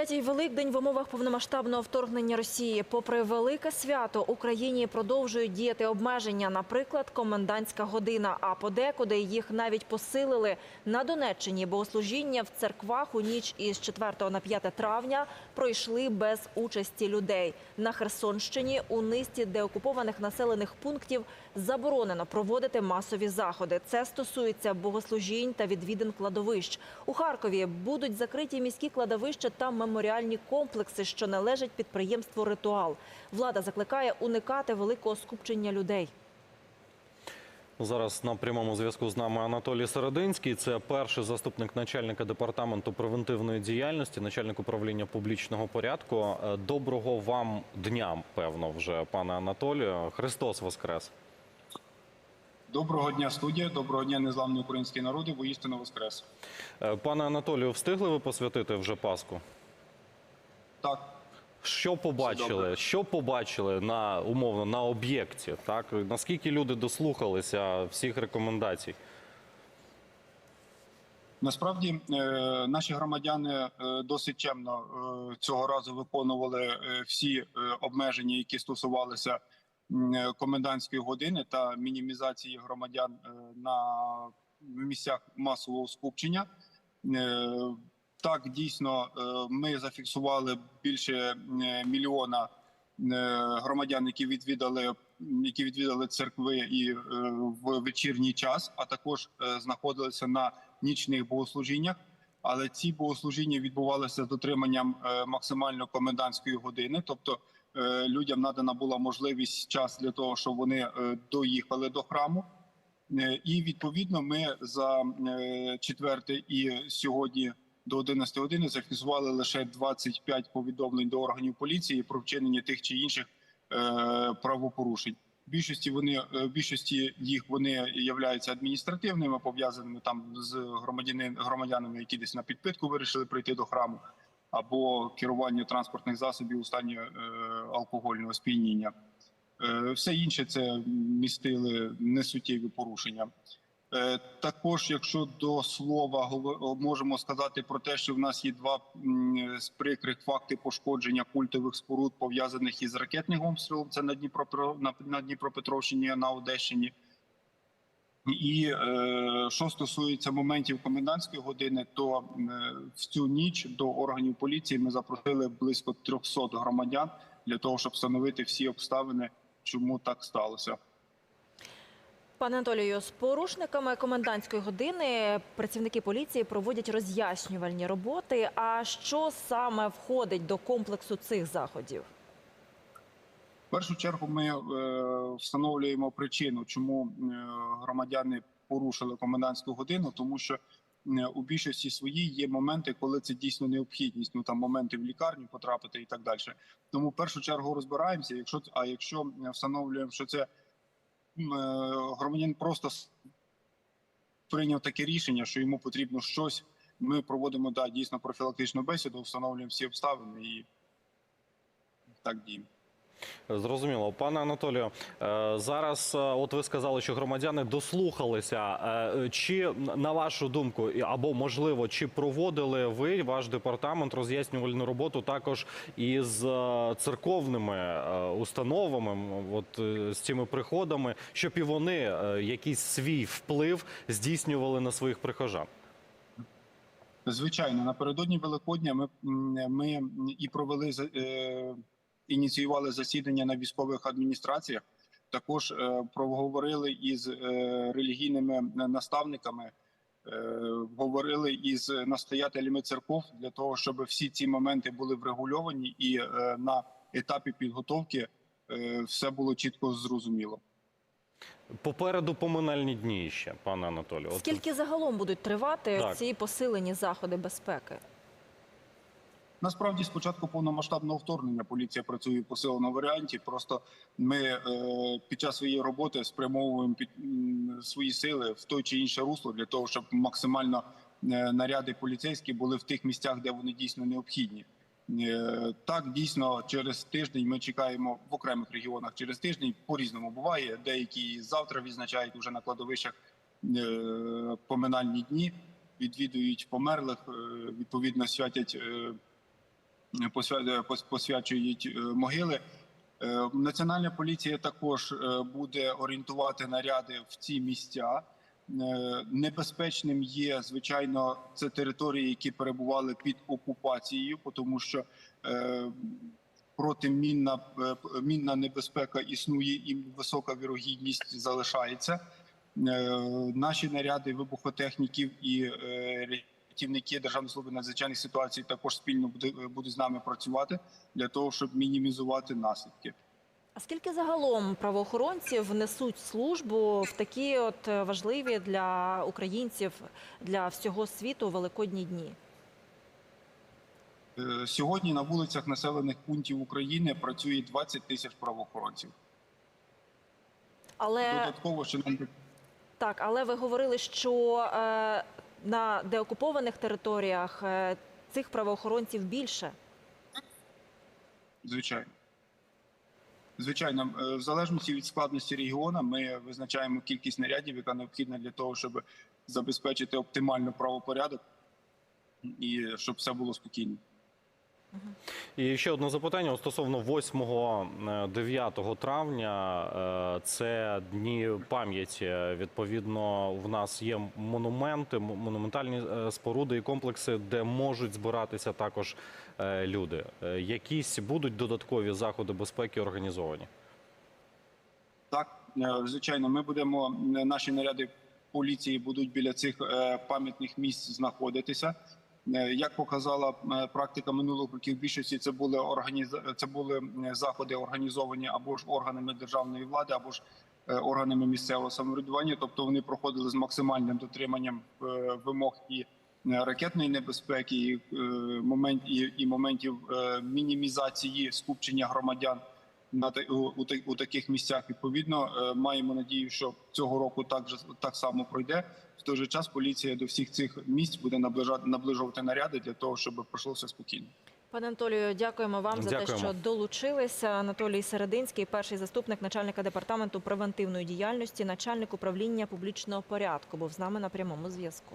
Третій великдень в умовах повномасштабного вторгнення Росії. Попри велике свято, Україні продовжують діяти обмеження, наприклад, комендантська година. А подекуди їх навіть посилили на Донеччині. Богослужіння в церквах у ніч із 4 на 5 травня пройшли без участі людей. На Херсонщині у низці деокупованих населених пунктів заборонено проводити масові заходи. Це стосується богослужінь та відвідин кладовищ. У Харкові будуть закриті міські кладовища та меморіальні комплекси, що належать підприємству Ритуал. Влада закликає уникати великого скупчення людей. Зараз на прямому зв'язку з нами Анатолій Серединський. Це перший заступник начальника департаменту превентивної діяльності, начальник управління публічного порядку. Е, Доброго вам дня, певно, вже пане Анатолію. Христос Воскрес. Доброго дня, студія. Доброго дня, незламні українські народи. Воістину воскрес. Е, Пане Анатолію, встигли ви посвятити вже Пасху? Так, Що побачили? Що побачили на умовно на об'єкті? Так наскільки люди дослухалися всіх рекомендацій? насправді е, наші громадяни е, досить чемно е, цього разу виконували всі обмеження, які стосувалися комендантської години та мінімізації громадян на місцях масового скупчення. Так, дійсно, е, ми зафіксували більше е, мільйона е, громадян, які відвідали які відвідали церкви і в вечірній час, а також знаходилися на нічних богослужіннях. Але ці богослужіння відбувалися з дотриманням максимально комендантської години, тобто людям надана була можливість час для того, щоб вони доїхали до храму. І відповідно ми за четверте і сьогодні до 11 години зафіксували лише 25 повідомлень до органів поліції про вчинення тих чи інших е, правопорушень. Більшості вони е, більшості їх вони являються адміністративними, пов'язаними там з громадяни, громадянами, які десь на підпитку вирішили прийти до храму, або керування транспортних засобів у стані е, алкогольного сп'яніння. Е, Все інше це містили несуттєві порушення. Е, Також, якщо до слова можемо сказати про те, що в нас є два з прикрих факти пошкодження культових споруд пов'язаних із ракетним обстрілом. Це на на, на Дніпропетровщині, на Одещині. І е, що стосується моментів комендантської години, то е, в цю ніч до органів поліції ми запросили близько 300 громадян для того, щоб встановити всі обставини, чому так сталося. Пане Анатолію, з порушниками комендантської години працівники поліції проводять роз'яснювальні роботи. А що саме входить до комплексу цих заходів? В першу чергу ми е, встановлюємо причину, чому е, громадяни порушили комендантську годину, тому що е, у більшості своїй є моменти, коли це дійсно необхідність. Ну там моменти в лікарню потрапити і так далі. Тому в першу чергу розбираємося. Якщо а якщо встановлюємо, що це громадянин просто прийняв таке рішення, що йому потрібно щось. Ми проводимо да, дійсно профілактичну бесіду, встановлюємо всі обставини і так діємо. Зрозуміло, пане Анатолію. е, Зараз, е, от ви сказали, що громадяни дослухалися. Е, Чи на вашу думку, або можливо, чи проводили ви ваш департамент роз'яснювальну роботу також із церковними установами, от з цими приходами, щоб і вони якийсь свій вплив здійснювали на своїх прихожан? Звичайно, напередодні Великодня ми, ми і провели ініціювали засідання на військових адміністраціях. Також е, проговорили із е, релігійними наставниками, е, говорили із настоятелями церков для того, щоб всі ці моменти були врегульовані, і е, на етапі підготовки е, все було чітко зрозуміло. Попереду поминальні дні ще, пане Анатолію. Скільки загалом будуть тривати Так. ці посилені заходи безпеки? Насправді, з початку повномасштабного вторгнення поліція працює в посиленому варіанті. Просто ми е, під час своєї роботи спрямовуємо свої сили в той чи інше русло для того, щоб максимально е, наряди поліцейські були в тих місцях, де вони дійсно необхідні. Е, Так, дійсно, через тиждень ми чекаємо в окремих регіонах. Через тиждень по різному буває. Деякі завтра відзначають уже на кладовищах поминальні дні, відвідують померлих, відповідно святять. Е, посвячують е, могили. Е, Національна поліція також буде орієнтувати наряди в ці місця. Небезпечним є звичайно це території, які перебували під окупацією, тому що протимінна мінна небезпека існує і висока вірогідність залишається. Наші наряди вибухотехніків і рятівники Державної служби надзвичайних ситуацій також спільно будуть з нами працювати для того, щоб мінімізувати наслідки. А скільки загалом правоохоронців несуть службу в такі от е, важливі для українців, для всього світу великодні дні? Е, Сьогодні на вулицях населених пунктів України працює 20 тисяч правоохоронців. Але Додатково, що нам так, але ви говорили, що е, на деокупованих територіях е, цих правоохоронців більше. Звичайно. Звичайно, е, в залежності від складності регіону, ми визначаємо кількість нарядів, яка необхідна для того, щоб забезпечити оптимально правопорядок і щоб все було спокійно. І ще одне запитання стосовно 8-9 травня. Е, Це дні пам'яті. Відповідно, в нас є монументи, монументальні е, споруди і комплекси, де можуть збиратися також е, люди. Е, Якісь будуть додаткові заходи безпеки організовані? Так, е, звичайно, ми будемо е, наші наряди поліції будуть біля цих е, пам'ятних місць знаходитися. Е, Як показала е, практика минулих років, більшості це були організа... це були е, заходи організовані або ж органами державної влади, або ж органами місцевого самоврядування. Тобто вони проходили з максимальним дотриманням вимог і ракетної небезпеки, і момент і, моментів мінімізації скупчення громадян на та- у, у, та- у таких місцях. Відповідно, е, маємо надію, що цього року так же так само пройде. В той же час поліція до всіх цих місць буде наближати наближувати наряди для того, щоб пройшло все спокійно. Пане Анатолію, дякуємо вам за те, що долучилися. Анатолій Серединський, перший заступник начальника департаменту превентивної діяльності, начальник управління публічного порядку, був з нами на прямому зв'язку.